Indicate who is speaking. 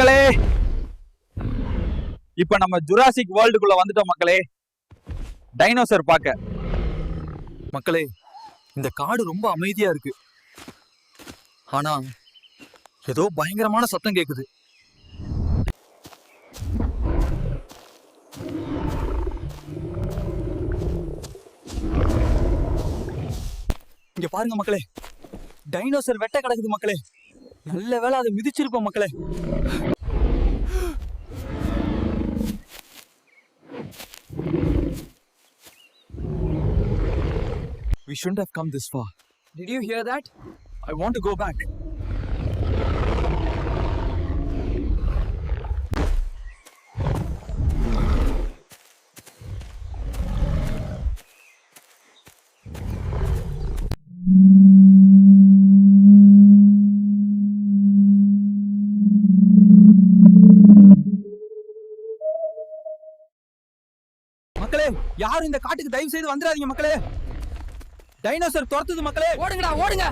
Speaker 1: மக்களே. இப்ப நம்ம ஜுராசிக் வேர்ல்டுக்குள்ள வந்துட்டோம் மக்களே. டைனோசர் பார்க்க.
Speaker 2: மக்களே இந்த காடு ரொம்ப அமைதியா இருக்கு. ஆனா ஏதோ பயங்கரமான சத்தம் கேக்குது. இங்க பாருங்க மக்களே. டைனோசர் வெட்ட கிடக்குது மக்களே. நல்ல வேளை அதை மிதிச்சிருப்போம் மக்களே We shouldn't have come this far.
Speaker 3: Did you hear that?
Speaker 2: I want to go back. மக்களே யாரும் இந்த காட்டுக்கு தயவு செய்து வந்துடாதீங்க மக்களே. டைனோசர் துரத்துது மக்களே.
Speaker 3: ஓடுங்கடா ஓடுங்க.